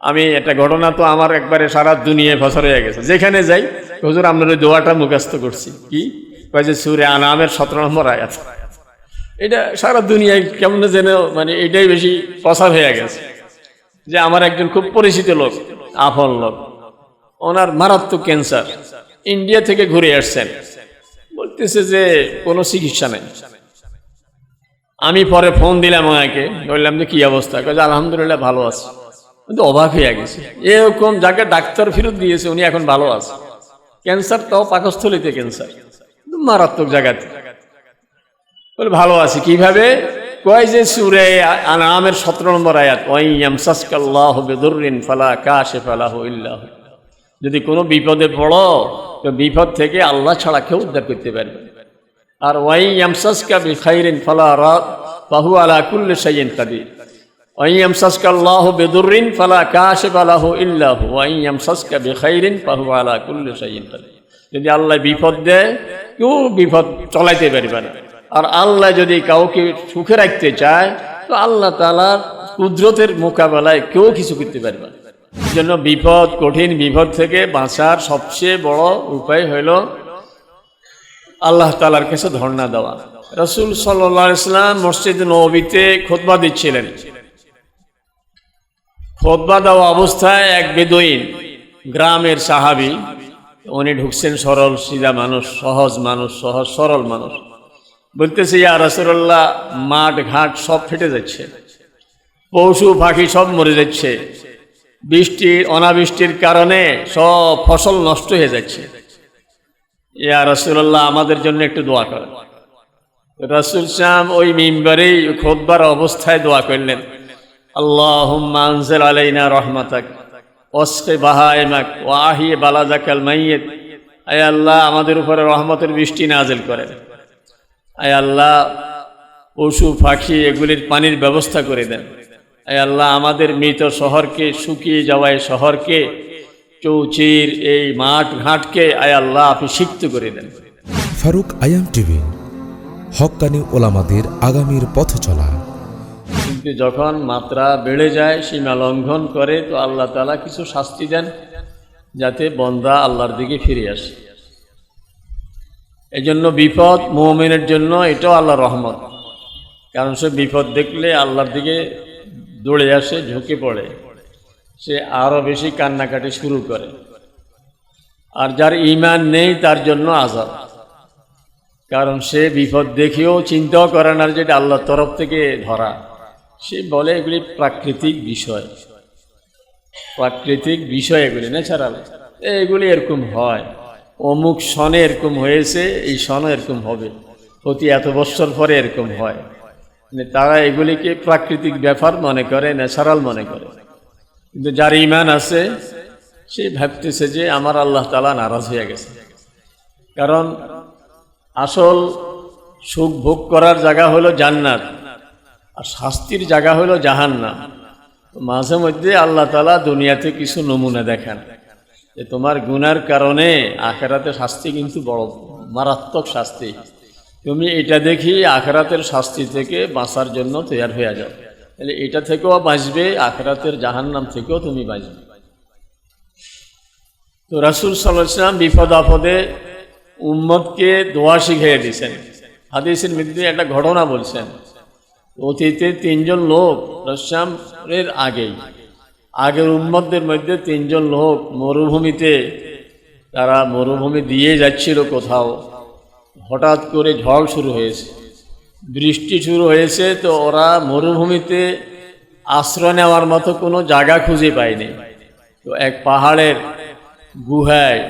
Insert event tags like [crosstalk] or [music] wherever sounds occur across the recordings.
আমি একটা ঘটনা তো আমার একবারে সারা দুনিয়ায় ফসর হয়ে গেছে। যেখানে যাই, হুজুর আপনার ওই দোয়াটা মুখস্থ করছি। কি? যে সুরে আনামের সতেরো নম্বর আয়াত। এটা সারা দুনিয়ায় কেমন যেন মানে এটাই বেশি প্রসার হয়ে গেছে। যে আমার একজন খুব পরিচিত লোক আফল লোক, ওনার মারাত্মক ক্যান্সার, ইন্ডিয়া থেকে ঘুরে আসছেন। বলতেছে যে কোনো চিকিৎসা নেই। আমি পরে ফোন দিলাম ওনাকে, বললাম যে কি অবস্থা? কাজে আলহামদুলিল্লাহ ভালো আছে। কিন্তু অভাব হয়ে গেছে। এরকম যাকে ডাক্তার ফেরত দিয়েছে, উনি এখন ভালো আছে। ক্যান্সার তাও পাকস্থলিতে ক্যান্সার মারাত্মক জায়গাতে। বলে, ভালো আছে। কীভাবে? কয় যে সুরে আনামের সতেরো নম্বর আয়াত ওয়াইয়ামসাসকাল্লাহ বেদুরিন ফালা কাশে ফালাহ ইল্লাহ যদি কোনো বিপদে পড়ো, তো বিপদ থেকে আল্লাহ ছাড়া কেউ উদ্ধার করতে পারবে। আর ওয়াই ইয়ামসাসকা বিখাইরিন ফালা রা বাহু আলা কুল্লি শাইইন কাদির। ফালা ইল্লাহু শাইইন যদি আল্লাহ বিপদ দেয়, কেউ বিপদ চলাইতে পারবে না। আর আল্লাহ যদি কাউকে সুখে রাখতে চায়, তো আল্লাহ তালার কুদরতের মোকাবেলায় কেউ কিছু করতে পারবে না। জন্য বিপদ, কঠিন বিপদ থেকে বাঁচার সবচেয়ে বড় উপায় হলো আল্লাহ তালার কাছে ধর্ণা দেওয়া। রসুল সাল্লাহ ইসলাম মসজিদ নবীতে খোদবা দিচ্ছিলেন। খোদবা দেওয়া অবস্থায় এক বেদইন গ্রামের সাহাবি, উনি ঢুকছেন সরল সিধা মানুষ, সহজ মানুষ, সহজ সরল মানুষ। বলতেছে, ইয়া রসুল্লাহ মাঠ, ঘাট সব ফেটে যাচ্ছে। পশু, পাখি সব মরে যাচ্ছে। বৃষ্টির, অনাবৃষ্টির কারণে সব ফসল নষ্ট হয়ে যাচ্ছে। ইয়া রসুল্লাহ আমাদের জন্য একটু দোয়া করেন। রসুল শ্যাম ওই মিম্বারেই খোদবার অবস্থায় দোয়া করলেন। রহমাতাক অস্কে বাহায়মাক ও আহিয়ে বালাজাকাল মাইয়েত। আয় আল্লাহ, আমাদের উপরে রহমতের বৃষ্টি নাজেল করেন আয় আল্লাহ, পশু, পাখি এগুলির পানির ব্যবস্থা করে দেন। আয় আল্লাহ, আমাদের মৃত শহরকে, শুকিয়ে যাওয়া এই শহরকে, চৌচির এই মাঠ ঘাটকে, আয় আল্লাহ আপনি সিক্ত করে দেন। ফারুক আয়াম টিভি, হক্কানি ওলামাদের আগামীর পথ চলা কিন্তু যখন মাত্রা বেড়ে যায়, সীমা লঙ্ঘন করে, তো আল্লাহ তালা কিছু শাস্তি দেন যাতে বন্দা আল্লাহর দিকে ফিরে আসে। জন্য বিপদ মোমেনের জন্য এটাও আল্লাহর রহমত। কারণ সে বিপদ দেখলে আল্লাহর দিকে দৌড়ে আসে, ঝুঁকে পড়ে। সে আরও বেশি কান্নাকাটি শুরু করে। আর যার ইমান নেই, তার জন্য আজাদ কারণ সে বিপদ দেখেও চিন্তাও করে না যেটা আল্লাহর তরফ থেকে ধরা। সে বলে এগুলি প্রাকৃতিক বিষয়। প্রাকৃতিক বিষয় এগুলি ন্যাচারাল এগুলি এরকম হয়। অমুক সনে এরকম হয়েছে, এই সনও এরকম হবে। প্রতি এত বছর পরে এরকম হয়। মানে তারা এগুলিকে প্রাকৃতিক ব্যাপার মনে করে, ন্যাচারাল মনে করে। কিন্তু যার ইমান আছে, সে ভাবতেছে যে আমার আল্লাহ তালা নারাজ হয়ে গেছে। কারণ আসল সুখ ভোগ করার জায়গা হলো জান্নাত। আর শাস্তির জায়গা হলো জাহান্নাম। মাঝে মধ্যে আল্লাহ তালা দুনিয়াতে কিছু নমুনা দেখান যে তোমার গুনার কারণে আখেরাতে শাস্তি কিন্তু বড়, মারাত্মক শাস্তি। তুমি এটা দেখি আখেরাতের শাস্তি থেকে বাঁচার জন্য তৈরি হয়ে যাও। তাহলে এটা থেকেও বাঁচবে, আখেরাতের জাহান্নাম থেকেও তুমি বাঁচবে। তো রাসুল সাল্লাম বিপদ আপদে উম্মদকে দোয়া শিখিয়ে দিয়েছেন। হাদিসের মধ্যে একটা ঘটনা বলছেন অতীতে তিনজন লোক রশ্যামের আগেই আগের উম্মদদের মধ্যে তিনজন লোক মরুভূমিতে, তারা মরুভূমি দিয়ে যাচ্ছিল কোথাও। হঠাৎ করে ঝড় শুরু হয়েছে। বৃষ্টি শুরু হয়েছে তো ওরা মরুভূমিতে আশ্রয় নেওয়ার মতো কোনো জায়গা খুঁজে পায়নি। তো এক পাহাড়ের গুহায়,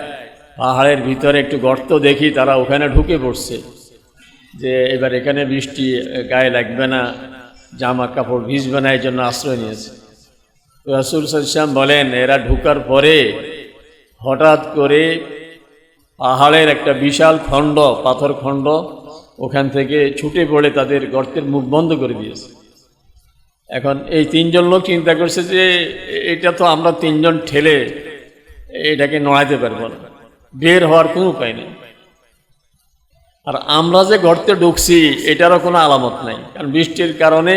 পাহাড়ের ভিতরে একটু গর্ত দেখি, তারা ওখানে ঢুকে পড়ছে। যে এবার এখানে বৃষ্টি গায়ে লাগবে না, জামা কাপড় ভিজবে না এই জন্য আশ্রয় নিয়েছে। রাসুল সাল্লাম বলেন, এরা ঢুকার পরে হঠাৎ করে পাহাড়ের একটা বিশাল খণ্ড, পাথর খণ্ড, ওখান থেকে ছুটে পড়ে তাদের গর্তের মুখ বন্ধ করে দিয়েছে। এখন এই তিনজন লোক চিন্তা করছে যে, এটা তো আমরা তিনজন ঠেলে এটাকে নড়াইতে পারব না। বের হওয়ার কোনো উপায় নেই। আর আমরা যে গর্তে ঢুকছি, এটারও কোনো আলামত নাই। কারণ বৃষ্টির কারণে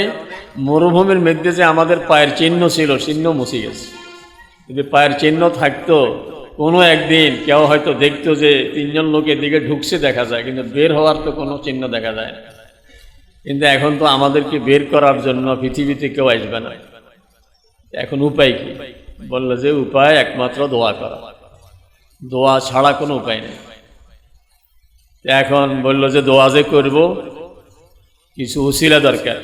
মরুভূমির মধ্যে যে আমাদের পায়ের চিহ্ন ছিল, চিহ্ন মুছে গেছে। যদি পায়ের চিহ্ন থাকতো, কোনো একদিন কেউ হয়তো দেখতো যে তিনজন লোকের দিকে ঢুকছে দেখা যায়, কিন্তু বের হওয়ার তো কোনো চিহ্ন দেখা যায় না। কিন্তু এখন তো আমাদেরকে বের করার জন্য পৃথিবীতে কেউ আসবে না। এখন উপায় কি? বলল যে উপায় একমাত্র দোয়া করা। দোয়া ছাড়া কোনো উপায় নেই। এখন বলল যে দোয়া যে করব, কিছু উসিলা দরকার।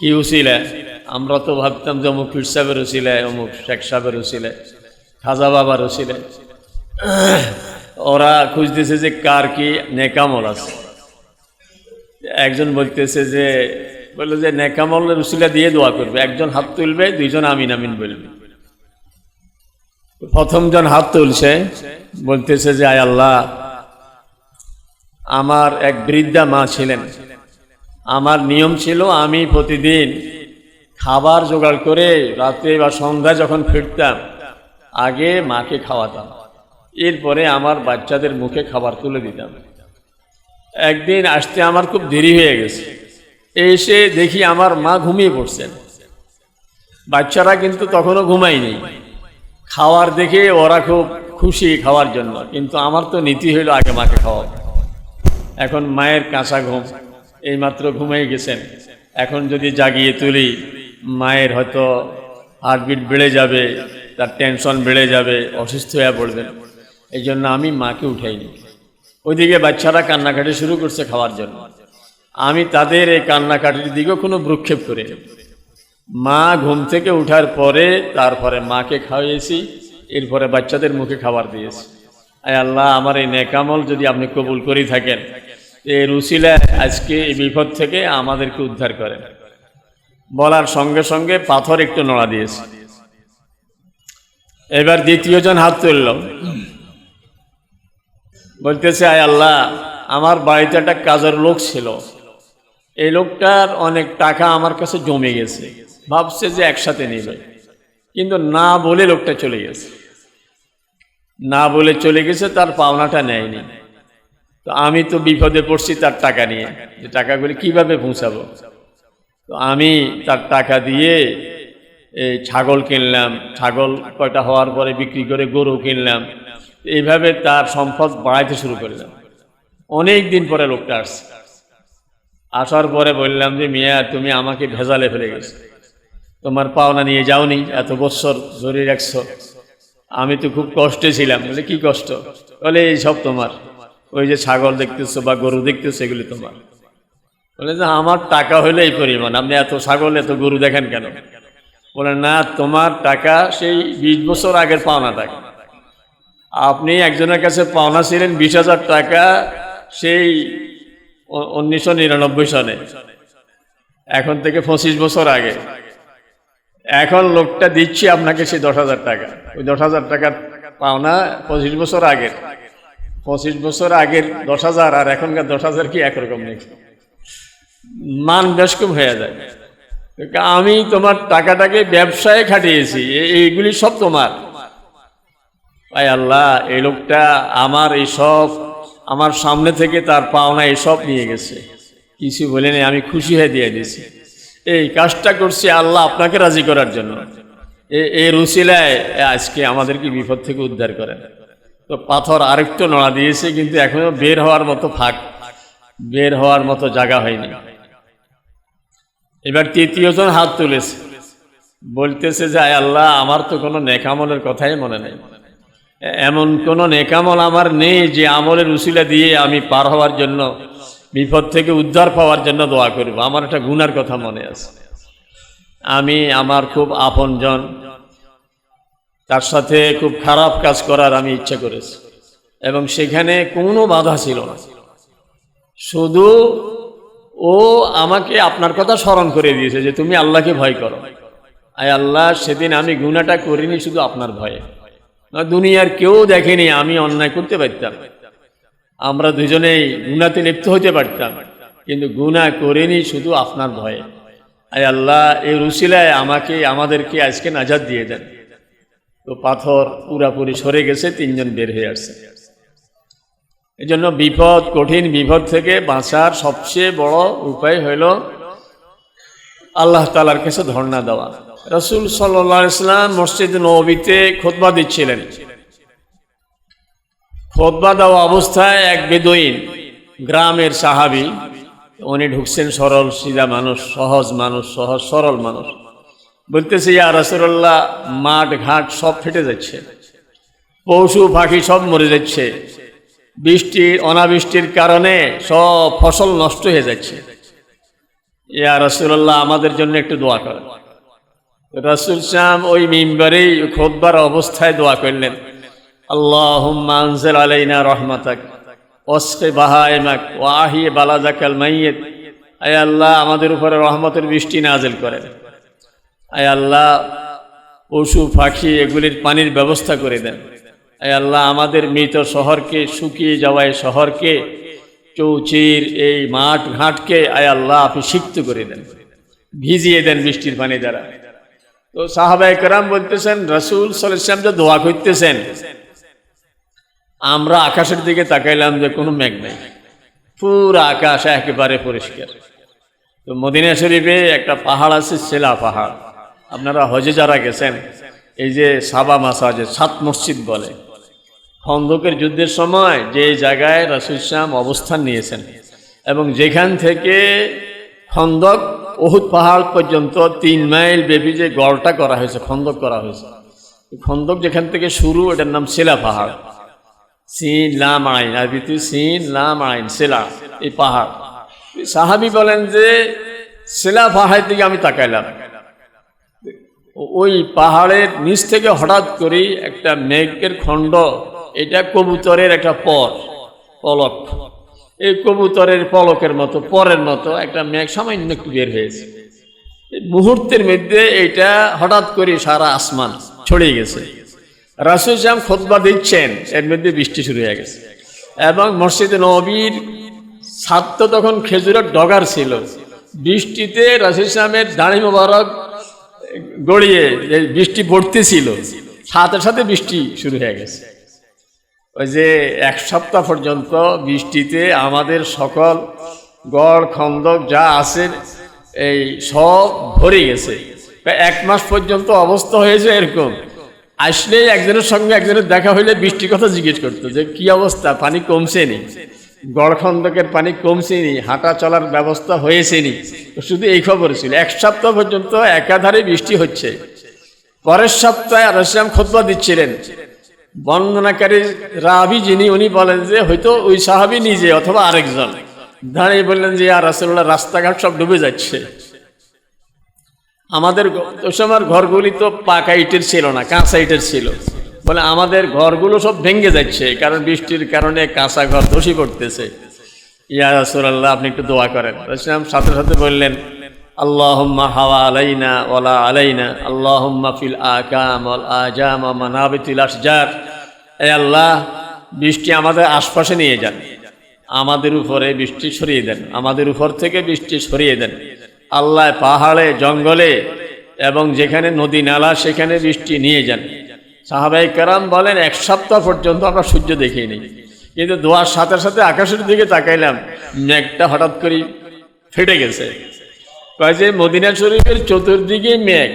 কি উসিলা? আমরা তো ভাবতাম যে অমুক পীর সাহেবের উসিলায় অমুক শেখ সাহেবের উসিলায় খাজা বাবার উসিলায় ওরা খুঁজতেছে যে কার কি নেকামল আছে। একজন বলতেছে যে, বলল যে নেকামলের উসিলা দিয়ে দোয়া করবে। একজন হাত তুলবে, দুইজন আমিন আমিন বলবে। প্রথমজন হাত তুলছে, বলতেছে যে, আয় আল্লাহ আমার এক বৃদ্ধা মা ছিলেন। আমার নিয়ম ছিল, আমি প্রতিদিন খাবার জোগাড় করে রাতে বা সন্ধ্যায় যখন ফিরতাম, আগে মাকে খাওয়াতাম। এরপরে আমার বাচ্চাদের মুখে খাবার তুলে দিতাম। একদিন আসতে আমার খুব দেরি হয়ে গেছে। এসে দেখি আমার মা ঘুমিয়ে পড়ছেন। বাচ্চারা কিন্তু তখনও ঘুমায়নি। খাওয়ার দেখে ওরা খুব খুশি খাওয়ার জন্য, কিন্তু আমার তো নীতি হইল আগে মাকে খাওয়া এখন মায়ের কাঁচা ঘুম। এইমাত্র ঘুমিয়ে গেছেন। এখন যদি জাগিয়ে তুলি, মায়ের হয়তো হার্টবিট বেড়ে যাবে, তার টেনশন বেড়ে যাবে, অসুস্থ হয়ে পড়বেন। এই জন্য আমি মাকে উঠাইনি। ওইদিকে বাচ্চারা কান্নাকাটি শুরু করছে খাওয়ার জন্য। আমি তাদের এই কান্নাকাটির দিকেও কোনো ভ্রুক্ষেপ করে মা ঘুম থেকে উঠার পরে তারপরে মাকে খাওয়াইয়েছি এরপরে বাচ্চাদের মুখে খাবার দিয়েছি। আয় আল্লাহ, আমার এই নেকামল যদি আপনি কবুল করে থাকেন এই রুসিলা আজকে এই বিপদ থেকে আমাদেরকে উদ্ধার করেন বলার সঙ্গে সঙ্গে পাথর একটু নড়া দিয়েছে। এবার দ্বিতীয় জন হাত তুলল। বলতেছে, আয় আল্লাহ, আমার বাড়িতে একটা কাজের লোক ছিল। এই লোকটার অনেক টাকা আমার কাছে জমে গেছে। ভাবছে যে একসাথে নেবে। কিন্তু না বলে লোকটা চলে গেছে। না বলে চলে গেছে, তার পাওনাটা নেয়নি। তো আমি তো বিপদে পড়ছি তার টাকা নিয়ে। যে টাকাগুলি কীভাবে পৌঁছাবো? তো আমি তার টাকা দিয়ে এই ছাগল কিনলাম। ছাগল কয়টা হওয়ার পরে বিক্রি করে গরু কিনলাম। এইভাবে তার সম্পদ বাড়াইতে শুরু করলাম। অনেক দিন পরে লোকটা আসছে। আসার পরে বললাম যে, মিয়া, তুমি আমাকে ভেজালে ফেলে গেছো। তোমার পাওনা নিয়ে যাওনি, এত বছর ধরে রাখছো। আমি তো খুব কষ্টে ছিলাম। বলে, কি কষ্ট? বলে, এই সব তোমার। ওই যে ছাগল দেখতেছো বা গরু দেখতেছো, এগুলি তোমার। বলে যে, আমার টাকা হইলে এই পরিমাণ, আপনি এত ছাগল, এত গরু দেখেন কেন? বলে, না, তোমার টাকা সেই বিশ বছর আগের পাওনা টাকা। আপনি একজনের কাছে পাওনা ছিলেন বিশ হাজার টাকা, সেই উনিশশো নিরানব্বই সনে এখন থেকে পঁচিশ বছর আগে। এখন লোকটা দিচ্ছি আপনাকে সেই দশ হাজার টাকা। ওই দশ হাজার টাকার পাওনা পঁচিশ বছর আগের। পঁচিশ বছর আগের দশ হাজার, আর এখনকার দশ হাজার কি একরকম নাকি? মান বেশ কম হয়ে যায়। আমি তোমার টাকাটাকে ব্যবসায় খাটিয়েছি এইগুলি সব তোমার। ভাই আল্লাহ, এই লোকটা আমার এই সব, আমার সামনে থেকে তার পাওনা এসব নিয়ে গেছে। কিছু বলেনি আমি খুশি হয়ে দিয়ে দিয়েছি। এই কাজটা করছি আল্লাহ আপনাকে রাজি করার জন্য। এ- রুসিলায় আজকে আমাদেরকে বিপদ থেকে উদ্ধার করেন। তো পাথর আরেকটু নড়া দিয়েছে, কিন্তু এখনও বের হওয়ার মতো ফাঁক। বের হওয়ার মতো জায়গা হয়নি। এবার তৃতীয়জন হাত তুলেছে। বলতেছে যে আল্লাহ, আমার তো কোনো নেকামলের কথাই মনে নেই। এমন কোনো নেকামল আমার নেই যে আমলের উসিলা দিয়ে আমি পার হওয়ার জন্য, বিপদ থেকে উদ্ধার পাওয়ার জন্য দোয়া করব। আমার একটা গুনার কথা মনে আছে। আমি, আমার খুব আপনজন তার সাথে খুব খারাপ কাজ করার আমি ইচ্ছা করেছি। এবং সেখানে কোনো বাধা ছিল না। শুধু ও আমাকে আপনার কথা স্মরণ করে দিয়েছে যে তুমি আল্লাহকে ভয় করো। আয় আল্লাহ, সেদিন আমি গুনাটা করিনি শুধু আপনার ভয়ে। না, দুনিয়ার কেউ দেখেনি, আমি অন্যায় করতে পারতাম। আমরা দুজনেই গুনাতে লিপ্ত হতে পারতাম, কিন্তু গুনাহ করিনি শুধু আপনার ভয়ে। আয় আল্লাহ, এই রুসিলায় আমাকে, আমাদেরকে আজকে নাজাদ দিয়ে দেন। তো পাথর পুরাপুরি সরে গেছে, তিনজন বের হয়ে আসছে। এই জন্য বিপদ, কঠিন বিপদ থেকে বাঁচার সবচেয়ে বড় উপায় হইল আল্লাহ তালার কাছে ধর্ণা দেওয়া। রসুল সাল্লাহ ইসলাম মসজিদ নবীতে খোদবা দিচ্ছিলেন। খোদবা দেওয়া অবস্থায় এক বেদইন, গ্রামের সাহাবি, উনি ঢুকছেন সরল সিধা মানুষ, সহজ মানুষ, সহজ সরল মানুষ। বলতেছে, ইয়া রসুল্লাহ মাঠ, ঘাট সব ফেটে যাচ্ছে। পশু, পাখি সব মরে যাচ্ছে। বৃষ্টির, অনাবৃষ্টির কারণে সব ফসল নষ্ট হয়ে যাচ্ছে। ইয়া রসুল্লাহ আমাদের জন্য একটু দোয়া করেন। রসুল শাম ওই মিম্বারেই খোদবার অবস্থায় দোয়া করলেন আল্লাহ অস্কে আল্লাহ, আমাদের উপরে রহমতের বৃষ্টি নাজেল করেন। আয় আল্লাহ, পশু, পাখি এগুলির পানির ব্যবস্থা করে দেন। আয় আল্লাহ, আমাদের মৃত শহরকে, শুকিয়ে যাওয়া এই শহরকে, চৌচির এই মাঠ ঘাটকে, আয় আল্লাহ, আপনি সিক্ত করে দেন। ভিজিয়ে দেন বৃষ্টির পানি দ্বারা। তো সাহাবাই কারাম বলতেছেন, রসুল সাল্লাম যে দোয়া করতেছেন, আমরা আকাশের দিকে তাকাইলাম যে কোনো মেঘ নেই। পুরো আকাশ একেবারে পরিষ্কার। তো মদিনা শরীফে একটা পাহাড় আছে সেলা পাহাড়। আপনারা হজে যারা গেছেন, এই যে সাবা মাসাজে সাত মসজিদ বলে, খন্দকের যুদ্ধের সময় যে জায়গায় রাসুল ইসলাম অবস্থান নিয়েছেন এবং যেখান থেকে খন্দক ওহুদ পাহাড় পর্যন্ত তিন মাইল ব্যাপী যে গড়টা করা হয়েছে, খন্দক করা হয়েছে খন্দক যেখান থেকে শুরু, এটার নাম সেলা পাহাড়। সিন, লাম, আইন আরবিতে সিন, লাম, আইন সেলা এই পাহাড়। সাহাবি বলেন যে সেলা পাহাড়ের দিকে আমি তাকাইলাম। ওই পাহাড়ের নিচ থেকে হঠাৎ করে একটা মেঘের খণ্ড, এটা কবুতরের একটা পর, পলক। এই কবুতরের পলকের মতো, পরের মতো একটা মেঘ সামান্য একটু বের হয়েছে। মুহূর্তের মধ্যে এটা হঠাৎ করে সারা আসমান ছড়িয়ে গেছে। রাসুল ইসলাম খোদবা দিচ্ছেন, এর মধ্যে বৃষ্টি শুরু হয়ে গেছে। এবং মসজিদে নবীর ছাত্র তখন খেজুরের ডগার ছিল। বৃষ্টিতে রাসুল ইসলামের দাঁড়ি মোবারক গড়িয়ে বৃষ্টি পড়তেছিল, সাথে সাথে বৃষ্টি শুরু হয়ে গেছে। ওই যে এক সপ্তাহ পর্যন্ত বৃষ্টিতে আমাদের সকল গড়, খন্দক যা আছে, এই সব ভরে গেছে। এক মাস পর্যন্ত অবস্থা হয়েছে এরকম। আসলেই একজনের সঙ্গে একজনের দেখা হইলে বৃষ্টির কথা জিজ্ঞেস করতো যে, কি অবস্থা? পানি কমছে নি গড় খন্দকের পানি কমছে নি হাঁটা চলার ব্যবস্থা হয়েছে নি শুধু এই খবর ছিল। এক সপ্তাহ পর্যন্ত একাধারে বৃষ্টি হচ্ছে। পরের সপ্তাহে রসিয়াম খোদবা দিচ্ছিলেন। বর্ণনাকারী রাবি যিনি, উনি বলেন যে, হয়তো ওই সাহাবি নিজে অথবা আরেকজন। দাঁড়িয়ে বললেন যে আর রাসুল্লাহ রাস্তাঘাট সব ডুবে যাচ্ছে। আমাদের সময় ঘরগুলি তো পাকা ইটের ছিল না, কাঁচা ইটের ছিল। বলে আমাদের ঘরগুলো সব ভেঙে যাচ্ছে, কারণ বৃষ্টির কারণে কাঁচা ঘর ধসি পড়তেছে। ইয়া রাসূলুল্লাহ, আপনি একটু দোয়া করেন। রাসূল সাথে সাথে বললেন, আল্লাহুম্মা হাওয়া আলাইনা ওয়ালা আলাইনা, আল্লাহুম্মা ফিল আকাম ওয়াল আজাম মানাবিতিল আশজার। এ আল্লাহ, বৃষ্টি আমাদের আশপাশে নিয়ে যান। আমাদের উপরে বৃষ্টি সরিয়ে দেন। আমাদের উপর থেকে বৃষ্টি সরিয়ে দেন। আল্লাহ পাহাড়ে, জঙ্গলে এবং যেখানে নদী নালা, সেখানে বৃষ্টি নিয়ে যান। সাহাবাই কারাম বলেন, এক সপ্তাহ পর্যন্ত আমরা সূর্য দেখিনি। কিন্তু দোয়ার সাথে সাথে আকাশের দিকে তাকাইলাম, মেঘটা হঠাৎ করে ফেটে গেছে। কয় যে মদিনা শরীফের চতুর্দিকে মেঘ।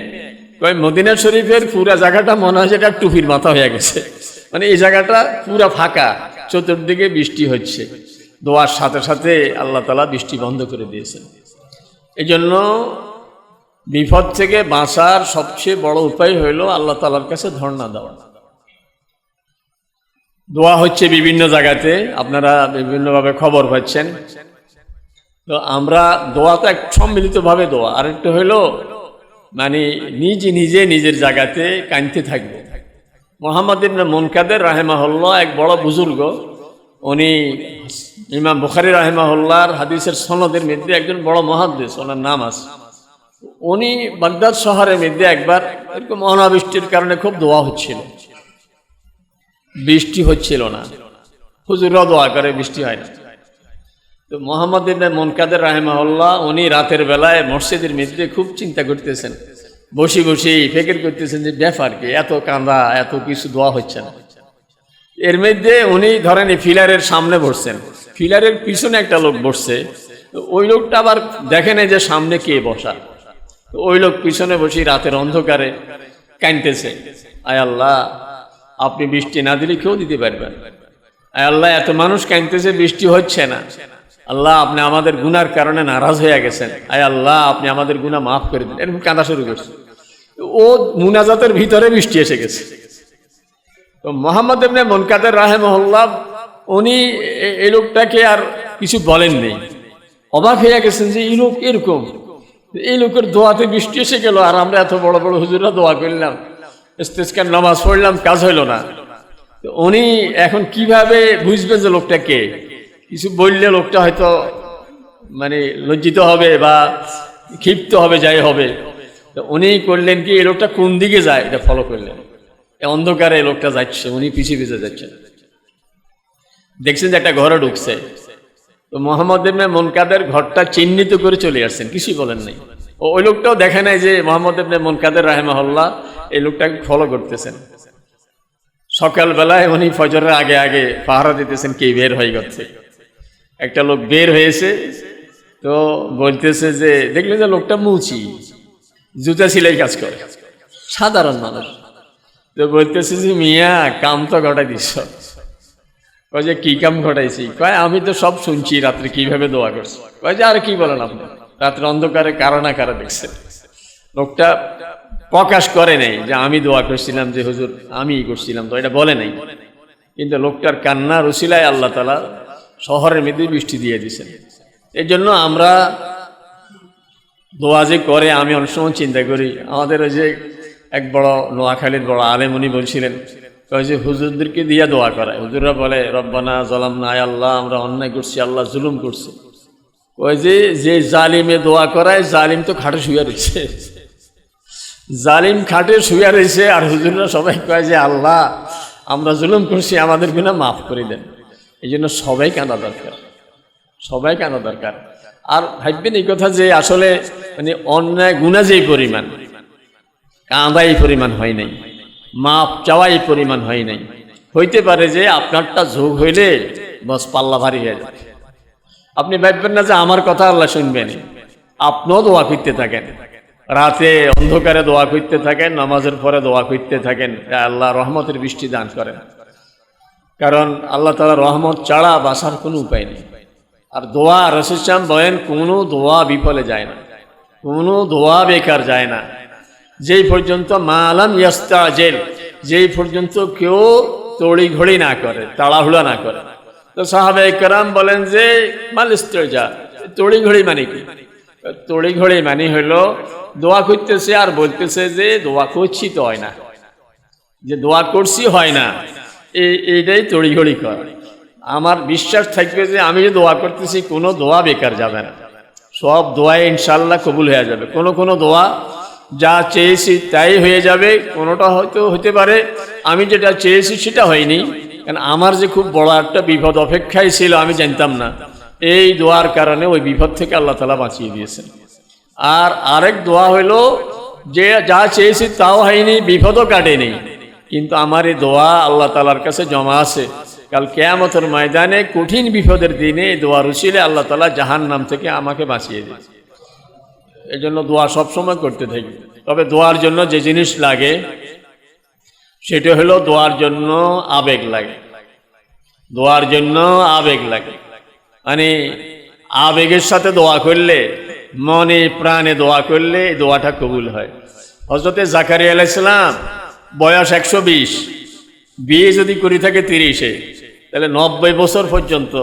কয় মদিনা শরীফের পুরা জায়গাটা মনে হয় যেটা টুপির মাথা হয়ে গেছে। মানে এই জায়গাটা পুরা ফাঁকা, চতুর্দিকে বৃষ্টি হচ্ছে। দোয়ার সাথে সাথে আল্লাহ তালা বৃষ্টি বন্ধ করে দিয়েছেন। এই জন্য বিপদ থেকে বাঁচার সবচেয়ে বড় উপায় হইল আল্লাহ তালার কাছে ধর্ণা দেওয়া। দোয়া হচ্ছে বিভিন্ন জায়গাতে, আপনারা বিভিন্নভাবে খবর পাচ্ছেন। তো আমরা দোয়া তো এক সম্মিলিতভাবে দোয়া। আর একটু হইল মানে নিজে নিজে নিজের জায়গাতে কানতে থাকবে। মোহাম্মদ মুনকাদের রাহেমাহুল্লাহ এক বড় বুজুর্গ, উনি ইমাম বুখারি রাহেমাহুল্লাহর হাদিসের সনদের মধ্যে একজন বড় মহাদ্দেশ, ওনার নাম আছে। উনি বাগদাদ শহরের মধ্যে একবার এরকম অনাবৃষ্টির কারণে খুব দোয়া হচ্ছিল। বৃষ্টি হচ্ছিল না। হুজুরও দোয়া করে বৃষ্টি হয় না। তো মোহাম্মদ মনকাদের রাহেমাহুল্লাহ উনি রাতের বেলায় মসজিদের মধ্যে খুব চিন্তা করতেছেন। বসে বসে ফেকের করতেছেন যে, ব্যাপার কি? এত কান্দা, এত কিছু দোয়া হচ্ছে না। এর মধ্যে উনি ধরেন ফিলারের সামনে বসছেন। ফিলারের পিছনে একটা লোক বসছে। ওই লোকটা আবার দেখে যে, সামনে কে বসা? ওই লোক পিছনে বসে রাতের অন্ধকারে কানতেছে আয় আল্লাহ, আপনি বৃষ্টি না দিলে কেউ দিতে পারবেন আয় আল্লাহ, এত মানুষ কানতেছে বৃষ্টি হচ্ছে না। আল্লাহ, আপনি আমাদের গুনার কারণে নারাজ হয়ে গেছেন। আয় আল্লাহ, আপনি আমাদের গুনাহ মাফ করে দিন এরকম কাঁদা শুরু করছে। ও মুনাজাতের ভিতরে বৃষ্টি এসে গেছে। তো মোহাম্মদ এমনি মনকাদের রাহেমহল্লা উনি এই লোকটাকে আর কিছু বলেননি। অবাক হয়ে গেছেন যে, এই লোক এরকম। এই লোকের দোয়াতে বৃষ্টি এসে গেল, আর আমরা এত বড় বড় হুজুরা দোয়া করলাম। ইস্তেস্কার নামাজ পড়লাম, কাজ হইল না। উনি এখন কীভাবে বুঝবেন যে লোকটা কে? কিছু বললে লোকটা হয়তো মানে লজ্জিত হবে বা ক্ষিপ্ত হবে, যাই হবে। উনি করলেন কি, এই লোকটা কোন দিকে যায়, এটা ফলো করলেন। অন্ধকারে লোকটা যাচ্ছে, উনি পিছিয়ে পিছিয়ে যাচ্ছেন। দেখছেন যে একটা ঘরে ঢুকছে। তো মোহাম্মদ ইবনে মনকাদের ঘরটা চিহ্নিত করে চলে আসছেন, কিছুই বলেন নাই। ও, ওই লোকটাও দেখে নাই যে মোহাম্মদ ইবনে মনকাদের রাহেমাহল্লা এই লোকটাকে ফলো করতেছেন। সকালবেলায় উনি ফজরের আগে আগে পাহারা দিতেছেন, কে বের হয়ে গেছে। একটা লোক বের হয়েছে, তো বলতেছে যে, দেখলেন যে লোকটা মুচি, জুতা সিলাই কাজ করে। সাধারণ মানুষ। তো বলতেছে যে, মিয়া, কাম তো ঘটাই দিস। কয় যে কি কাম ঘটাইছি? কয়, আমি তো সব শুনছি রাত্রে কীভাবে দোয়া করছি। কয় যে, আর কি বলেন আপনি? রাত্রে অন্ধকারে কারা না কারা দেখছে। লোকটা প্রকাশ করে নাই যে, আমি দোয়া করছিলাম যে, হুজুর, আমি করছিলাম। তো এটা বলে নাই। কিন্তু লোকটার কান্না রসিলায় আল্লাহ তালা শহরের মধ্যে বৃষ্টি দিয়ে দিছেন এই জন্য আমরা দোয়া যে করে, আমি অনেক সময় চিন্তা করি। আমাদের ওই যে এক বড় নোয়াখালীর বড় আলেম উনি বলছিলেন কয় যে হুজুরদেরকে দিয়ে দোয়া করায়। হুজুররা বলে, রব্বানা জলাম না আল্লাহ আমরা অন্যায় করছি, আল্লাহ জুলুম করছি। ওই যে যে জালিমে দোয়া করায়, জালিম তো খাটে শুয়ে রয়েছে। জালিম খাটে শুয়ে রয়েছে, আর হুজুররা সবাই কয় যে, আল্লাহ, আমরা জুলুম করছি, আমাদের গুণা মাফ করে দেন। এই জন্য সবাই কানা দরকার। সবাই কেন দরকার। আর ভাববেন এই কথা যে, আসলে মানে অন্যায় গুণা যেই পরিমাণ কাঁদা এই পরিমাণ হয় নাই। মাপ চাওয়া এই পরিমাণ হয় নাই। হইতে পারে যে আপনারটা যোগ হইলে বস পাল্লা ভারী হয়ে যাবে। আপনি ভাববেন না যে আমার কথা আল্লাহ শুনবেন। আপনিও দোয়া করতে থাকেন। রাতে অন্ধকারে দোয়া করতে থাকেন, নামাজের পরে দোয়া করতে থাকেন। আল্লাহ রহমতের বৃষ্টি দান করেন। কারণ আল্লাহ তালা রহমত ছাড়া বাসার কোনো উপায় নেই। আর দোয়া রসিশ্যাম বলেন, কোনো দোয়া বিফলে যায় না। কোনো দোয়া বেকার যায় না। যেই পর্যন্ত মালাম ইয়াস্তা জেল যেই পর্যন্ত কেউ তড়ি ঘড়ি না করে, তাড়াহুড়া না করে। তো সাহাবে কারাম বলেন যে, মাল যা তড়ি ঘড়ি মানে কি? তড়ি ঘড়ি মানে হইল দোয়া করতেছে আর বলতেছে যে, দোয়া করছি তো হয় না। যে দোয়া করছি হয় না এই এইটাই তড়িঘড়ি কর। আমার বিশ্বাস থাকবে যে, আমি যে দোয়া করতেছি, কোনো দোয়া বেকার যাবে না। সব দোয়ায় ইনশাল্লাহ কবুল হয়ে যাবে। কোনো কোনো দোয়া যা চেয়েছি তাই হয়ে যাবে, কোনোটা হয়তো হতে পারে। আমি যেটা চেয়েছি সেটা হয়নি। কারণ আমার যে খুব বড় একটা বিপদ অপেক্ষায় ছিল, আমি জানতাম না। এই দোয়ার কারণে ওই বিপদ থেকে আল্লাহ তালা বাঁচিয়ে দিয়েছেন। আর আরেক দোয়া হইল যে যা চেয়েছি তাও হয়নি, বিপদও কাটেনি। কিন্তু আমার এই দোয়া আল্লাহ তালার কাছে জমা আছে। কাল কেয়ামতের ময়দানে কঠিন বিপদের দিনে এই দোয়া রুচিলে আল্লাহ তালা জাহান নাম থেকে আমাকে বাঁচিয়ে দিয়েছে এই জন্য দোয়া সবসময় করতে থাকি। তবে দোয়ার জন্য যে জিনিস লাগে, সেটা হলো দোয়ার জন্য আবেগ লাগে। দোয়ার জন্য আবেগ লাগে। মানে আবেগের সাথে দোয়া করলে, মনে প্রাণে দোয়া করলে এই দোয়াটা কবুল হয়। হজরতে জাকারি আলাইসালাম বয়স একশো বিশ, বিয়ে যদি করি থাকে তিরিশে, তাহলে নব্বই বছর পর্যন্ত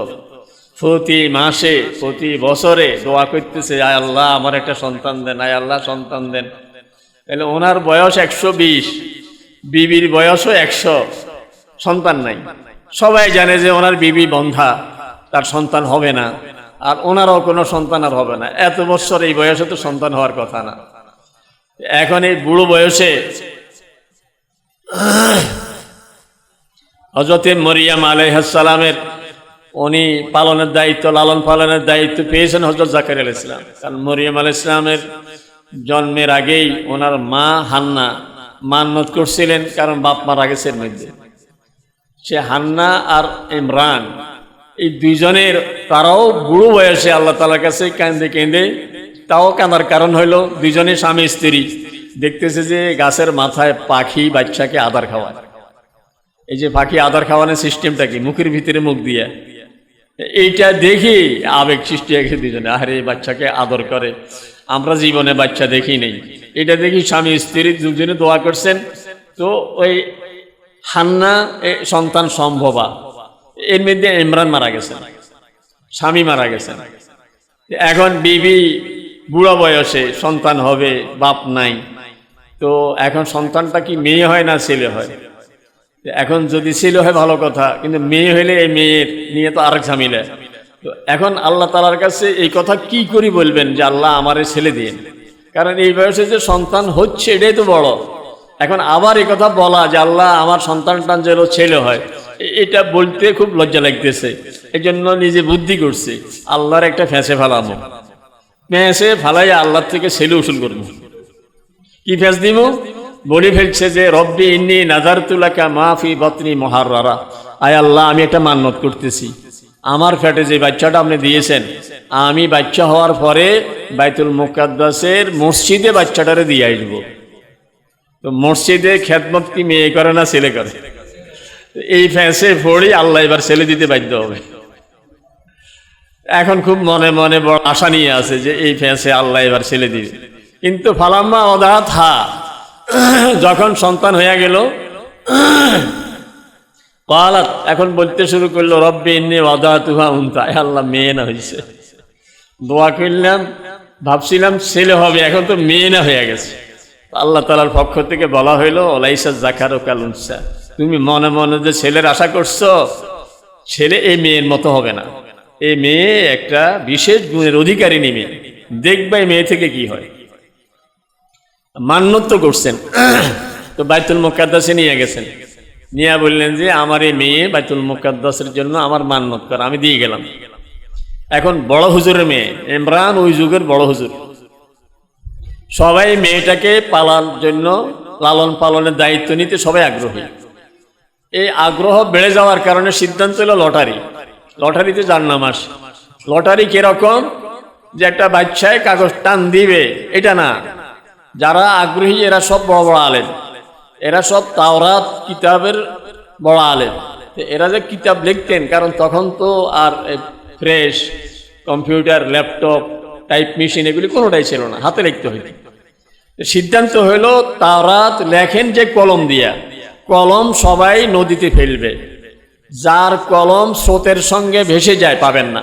প্রতি মাসে, প্রতি বছরে দোয়া করতেছে, আয় আল্লাহ, আমার একটা সন্তান দেন, আয় আল্লাহ, সন্তান দেন। তাহলে ওনার বয়স একশো বিশ, বিবির বয়সও একশো, সন্তান নাই। সবাই জানে যে ওনার বিবি বন্ধা, তার সন্তান হবে না, আর ওনারও কোনো সন্তান আর হবে না। এত বছর এই বয়সে তো সন্তান হওয়ার কথা না। এখন এই বুড়ো বয়সে হজরতে মরিয়াম আলাইহাসালামের উনি পালনের দায়িত্ব, লালন পালনের দায়িত্ব পেয়েছেন হজরত জাকার আল ইসলাম কারণ মরিয়াম আল ইসলামের জন্মের আগেই ওনার মা হান্না মান্নত করছিলেন, কারণ বাপ মারা গেছে এর মধ্যে। সে হান্না আর ইমরান, এই দুইজনের তারাও বুড়ো বয়সে আল্লাহ তালার কাছে কেঁদে কেঁদে, তাও কাঁদার কারণ হইল দুজনে স্বামী স্ত্রী দেখতেছে যে গাছের মাথায় পাখি বাচ্চাকে আদার খাওয়ায়। এই যে পাখি আদার খাওয়ানোর সিস্টেমটা কি? মুখের ভিতরে মুখ দিয়ে। এইটা দেখি আবেগ সৃষ্টি গেছে দুজনে আরে বাচ্চাকে আদর করে। আমরা জীবনে বাচ্চা দেখি নেই। এটা দেখি স্বামী, স্ত্রী দুজনে দোয়া করছেন। তো ওই হান্না সন্তান সম্ভবা। এর মধ্যে ইমরান মারা গেছেন। স্বামী মারা গেছেন। এখন বিবি বুড়া বয়সে সন্তান হবে, বাপ নাই। তো এখন সন্তানটা কি মেয়ে হয় না ছেলে হয়? এখন যদি ছেলে হয় ভালো কথা, কিন্তু মেয়ে হইলে এই মেয়ের নিয়ে তো আরেক ঝামেলা। তো এখন আল্লাহ তালার কাছে এই কথা কি করি বলবেন যে আল্লাহ আমারে ছেলে দিন কারণ এই বয়সে যে সন্তান হচ্ছে, এটাই তো বড়। এখন আবার এই কথা বলা যে আল্লাহ আমার সন্তানটা যেন ছেলে হয়, এটা বলতে খুব লজ্জা লাগতেছে। এই জন্য নিজে বুদ্ধি করছে, আল্লাহর একটা ফ্যাঁসে ফেলামো। ফ্যাঁসে ফালাই আল্লাহর থেকে ছেলে উসুল করব। কি ফেস দিব বলে ফেলছে যে, রব্বি ইন্নি নাজার তুলাকা মাফি বতনি মহারারা আয় আল্লাহ, আমি একটা মান্যত করতেছি। আমার ফ্যাটে যে বাচ্চাটা আপনি দিয়েছেন, আমি বাচ্চা হওয়ার পরে বাইতুল মুকাদ্দাসের মসজিদে বাচ্চাটারে দিয়ে আসব। তো মসজিদে খেদমত কি মেয়ে করে না ছেলে করে? এই ফ্যাঁসে পড়ি আল্লাহ এবার ছেলে দিতে বাধ্য হবে। এখন খুব মনে মনে বড় আশা নিয়ে আছে যে, এই ফ্যাঁসে আল্লাহ এবার ছেলে দিবে। কিন্তু ফালাম্মা অদা থা যখন সন্তান হয়ে গেল, পালাত, এখন বলতে শুরু করল, রব্বে ইন্নি অদা তুহা উন্তা আল্লাহ, মেয়ে না হয়েছে দোয়া করলাম, ভাবছিলাম ছেলে হবে, এখন তো মেয়ে না হয়ে গেছে। আল্লাহ তালার পক্ষ থেকে বলা হইল, ওলাইসা জাকার কালুনসা তুমি মনে মনে যে ছেলের আশা করছ, ছেলে এই মেয়ের মতো হবে না। এই মেয়ে একটা বিশেষ গুণের অধিকারিণী মেয়ে। দেখবে মেয়ে থেকে কি হয়। মান্যত্ব করছেন। তো বাইতুল মুকাদ্দাসে নিয়ে গেছেন। নিয়ে বললেন যে, আমার এই মেয়ে বাইতুল মুকাদ্দাসের জন্য আমার মান্যত কর, আমি দিয়ে গেলাম। এখন বড় হুজুরের মেয়ে, ইমরান ওই যুগের বড় হুজুর। সবাই মেয়েটাকে পালার জন্য, লালন পালনের দায়িত্ব নিতে সবাই আগ্রহী। এই আগ্রহ বেড়ে যাওয়ার কারণে সিদ্ধান্ত হলো লটারি। লটারিতে যার নাম লটারি কীরকম? যে একটা বাচ্চায় কাগজ টান দিবে, এটা না। যারা আগ্রহী, এরা সব বড় বড় আলেম। এরা সব তাওরাত, কিতাবের বড় আলেম। তো এরা যে কিতাব লিখতেন, কারণ তখন তো আর fresh computer, laptop, type machine এগুলি কোনোটাই ছিল না, হাতে লিখতে হইতো। সিদ্ধান্ত হইল, তাওরাত লেখেন যে কলম দিয়া। কলম সবাই নদীতে ফেলবে। যার কলম স্রোতের সঙ্গে ভেসে যায়, পাবেন না।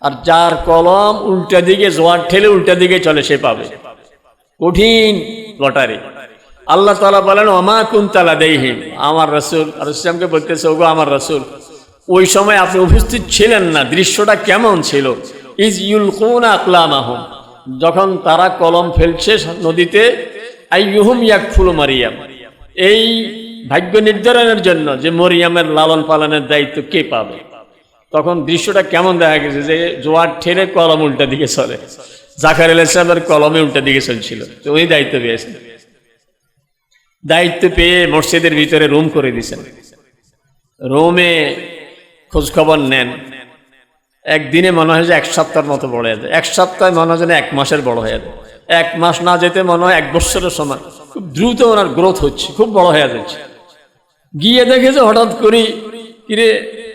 আর যার কলম উল্টা দিকে, জোয়ার ঠেলে উল্টা দিকে চলে, সে পাবে। কঠিন লটারি। আল্লাহ তালা বলেন অমা কুন্তালা দেহিম আমার রসুল, আর ইসলামকে বলতেছে, ওগো আমার রসুল, ওই সময় আপনি উপস্থিত ছিলেন না, দৃশ্যটা কেমন ছিল? ইজ ইউল কোন আকলাম আহম যখন তারা কলম ফেলছে নদীতে আই ইউহুম ইয়াক ফুল মারিয়াম। এই ভাগ্য নির্ধারণের জন্য যে মরিয়ামের লালন পালনের দায়িত্ব কে পাবে? তখন দৃশ্যটা কেমন দেখা গেছে যে জোয়ার ঠেলে কলম উল্টা দিকে চলে। জাকার আল ইসলামের কলমে উল্টা দিকে চলছিল। তো উনি দায়িত্ব পেয়েছেন। দায়িত্ব পেয়ে মসজিদের ভিতরে রুম করে দিয়েছেন। রুমে খোঁজখবর নেন। একদিনে মনে হয় যে এক সপ্তাহের মতো বড় হয়ে যায়। এক সপ্তাহে মনে হয় যেন এক মাসের বড় হয়ে যায়। এক মাস না যেতে মনে হয় এক বছরের সময়। খুব দ্রুত ওনার গ্রোথ হচ্ছে। খুব বড় হয়ে যাচ্ছে। গিয়ে দেখে যে হঠাৎ করি কিরে,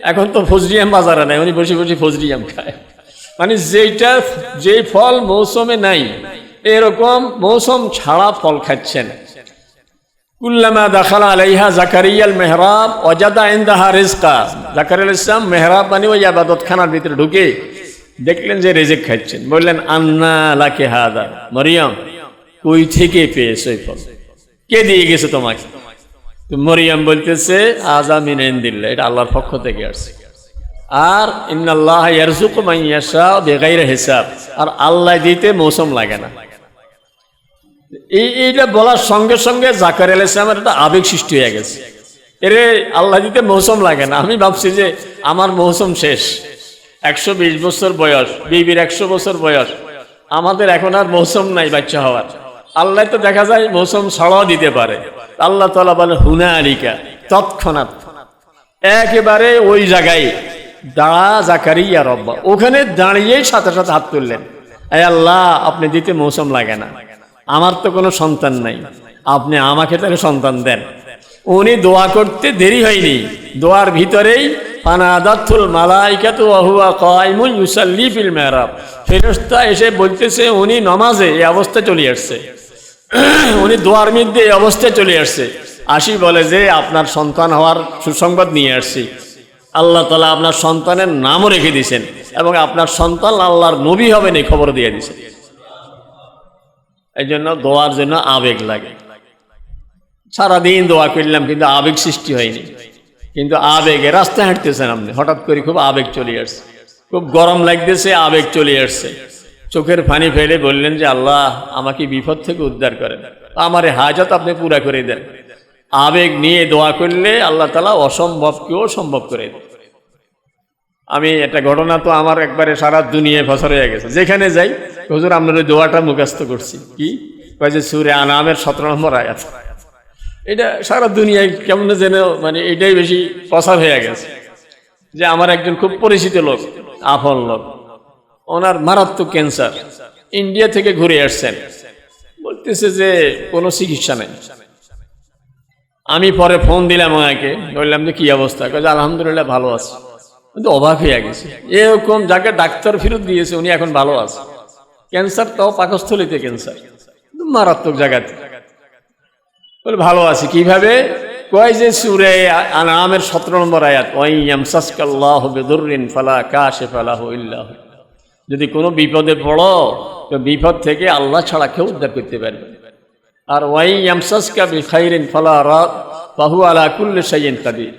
এখন তো ফজরিয়াম বাজারে নাই। উনি বসে বসে ফজরিয়াম খায়। মানে যেটা যে ফল মৌসুমে নাই, এরকম মৌসুম ছাড়া ফল খাচ্ছেন। কুল্লামা দাখালা আলাইহা জাকারিয়াল মেহরাব অজাদা ইন্দাহা রিজকা। জাকারিয়াল ইসলাম মেহরাব মানে ওই আবাদত খানার ভিতরে ঢুকে দেখলেন যে রেজেক খাচ্ছেন। বললেন, আন্না লাকে হাদা, মরিয়ম, কই থেকে পেয়েছে ওই ফল? কে দিয়ে গেছে তোমাকে? মরিয়াম বলতেছে আজামিন ইন্দিল্লা এটা আল্লাহর পক্ষ থেকে আসছে। আর ইন্নাল্লাহ ইয়ারজুকু মান ইয়াশা বেগাইর হিসাব। আর আল্লাহ দিতে মৌসুম লাগে না। এই, এইটা বলার সঙ্গে সঙ্গে জাকার আল ইসলামের একটা আবেগ সৃষ্টি হয়ে গেছে। এরে, আল্লাহ দিতে মৌসুম লাগে না। আমি ভাবছি যে আমার মৌসুম শেষ। একশো বিশ বছর বয়স, বিবির একশো বছর বয়স। আমাদের এখন আর মৌসুম নাই বাচ্চা হওয়ার। আল্লাহ তো দেখা যায় মৌসুম ছাড়াও দিতে পারে। আল্লাহ তালা বলে, হুনা আলিকা, তৎক্ষণাৎ। একেবারে ওই জায়গায় দাঁড়া, জাকারিয়া রব্বা। ওখানে দাঁড়িয়েই সাথে সাথে হাত তুললেন। এই আল্লাহ, আপনি দিতে মৌসুম লাগে না। আমার তো কোনো সন্তান নাই। আপনি আমাকে তাকে সন্তান দেন। উনি দোয়া করতে দেরি হয়নি। দোয়ার ভিতরেই পানাদাতুল মালাইকাতু ওয়া কাইমুন ইউসাল্লি ফিল মেহরাব। ফেরেশতা এসে বলতেছে, উনি নমাজে এই অবস্থায় চলে আসছে। [clears throat] উনি দোয়ার মধ্যে এই অবস্থায় চলে আসছে। আসি বলে যে, আপনার সন্তান হওয়ার সুসংবাদ নিয়ে আসছি। আল্লাহ তালা আপনার সন্তানের নামও রেখে দিয়েছেন এবং আপনার সন্তান আল্লাহর নবী হবেন এই খবর দিয়ে দিয়েছেন। এই জন্য দোয়ার জন্য আবেগ লাগে। সারাদিন দোয়া করলাম কিন্তু আবেগ সৃষ্টি হয়নি। কিন্তু আবেগে রাস্তায় হাঁটতেছেন আপনি। হঠাৎ করে খুব আবেগ চলে আসছে। খুব গরম লাগতেছে, আবেগ চলে আসছে। চোখের পানি ফেলে বললেন যে, আল্লাহ আমাকে বিপদ থেকে উদ্ধার করেন। আমার হাজত আপনি পুরা করে দেন। আবেগ নিয়ে দোয়া করলে আল্লাহ তালা অসম্ভবকেও সম্ভব করে আমি একটা ঘটনা তো আমার একবারে সারা দুনিয়ায় ফসর হয়ে গেছে। যেখানে যাই, হুজুর, আপনার ওই দোয়াটা মুখস্থ করছি। কি? যে সুরে আনামের সতেরো নম্বর আয়াত। এটা সারা দুনিয়ায় কেমন যেন মানে এটাই বেশি প্রসার হয়ে গেছে। যে আমার একজন খুব পরিচিত লোক আফল লোক, ওনার মারাত্মক ক্যান্সার। ইন্ডিয়া থেকে ঘুরে আসছেন। বলতেছে যে কোনো চিকিৎসা নেই। আমি পরে ফোন দিলাম ওনাকে, বললাম যে কি অবস্থা? কাজে আলহামদুলিল্লাহ ভালো আছে। কিন্তু অবাক হয়ে গেছে। এরকম যাকে ডাক্তার ফেরত দিয়েছে, উনি এখন ভালো আছে। ক্যান্সার তাও পাকস্থলিতে ক্যান্সার মারাত্মক জায়গাতে। বলে, ভালো আছে। কীভাবে? কয় যে সুরে আনামের সতেরো নম্বর আয়াত ওই ইয়ামসাসকাল্লাহ বেদুরিন ফালা কাশে ফালাহ ইল্লাহ যদি কোনো বিপদে পড়ো, তো বিপদ থেকে আল্লাহ ছাড়া কেউ উদ্ধার করতে পারবে। আর ওয়াই ইয়ামসাসকা বিখাইরিন ফালা রাত বাহু আলা কুল্লে সাইয়েন কাদির।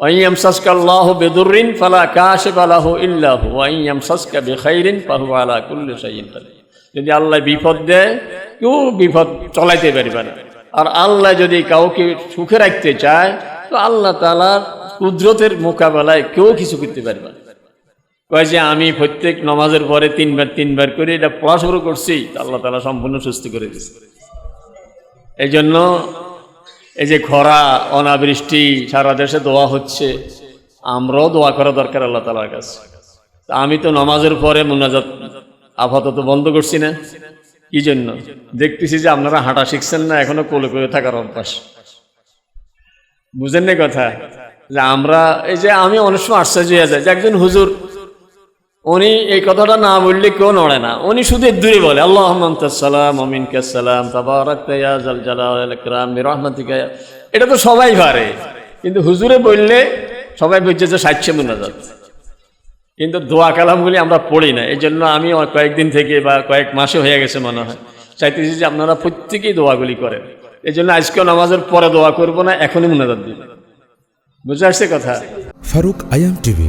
ওয়াই ইয়ামসাসকা আল্লাহ বেদুরিন ফালা কাশে ফালাহ ইল্লাহ ওয়াই ইয়ামসাসকা বিখাইরিন বাহু আলা কুল্লে সাইয়েন কাদির। যদি আল্লাহ বিপদ দেয়, কেউ বিপদ চলাইতে পারবে না। আর আল্লাহ যদি কাউকে সুখে রাখতে চায়, তো আল্লাহ তালার কুদরতের মোকাবেলায় কেউ কিছু করতে পারবে না। কয় যে আমি প্রত্যেক নমাজের পরে তিনবার তিনবার করে এটা পড়া শুরু করছি আল্লাহ তালা সম্পূর্ণ সুস্থ করে দিচ্ছে এই জন্য এই যে খরা অনাবৃষ্টি সারা দেশে দোয়া হচ্ছে, আমরাও দোয়া করা দরকার আল্লাহ তালার কাছে। আমি তো নমাজের পরে মোনাজাত আপাতত বন্ধ করছি না। কি জন্য? দেখতেছি যে আপনারা হাঁটা শিখছেন না, এখনও কোলে কোলে থাকার অভ্যাস। বুঝেন না কথা? যে আমরা, এই যে আমি অনেক সময় আশ্চর্য হয়ে যায় যে একজন হুজুর উনি এই কথাটা না বললে কেউ নড়ে না। উনি শুধু দূরে বলে আল্লাহ সালাম অমিন কাসালাম রহমাতিকা এটা তো সবাই পারে। কিন্তু হুজুরে বললে সবাই বুঝছে যে সাচ্ছে মোনাজাত কিন্তু দোয়া কালামগুলি আমরা পড়ি না। এই জন্য আমি কয়েকদিন থেকে বা কয়েক মাসে হয়ে গেছে মনে হয়। চাইতেছি যে আপনারা প্রত্যেকেই দোয়াগুলি করেন। এই জন্য আজকেও নামাজের পরে দোয়া করব না, এখনই মোনাজাত দিব বুঝে আসছে কথা? ফারুক আয়াম টিভি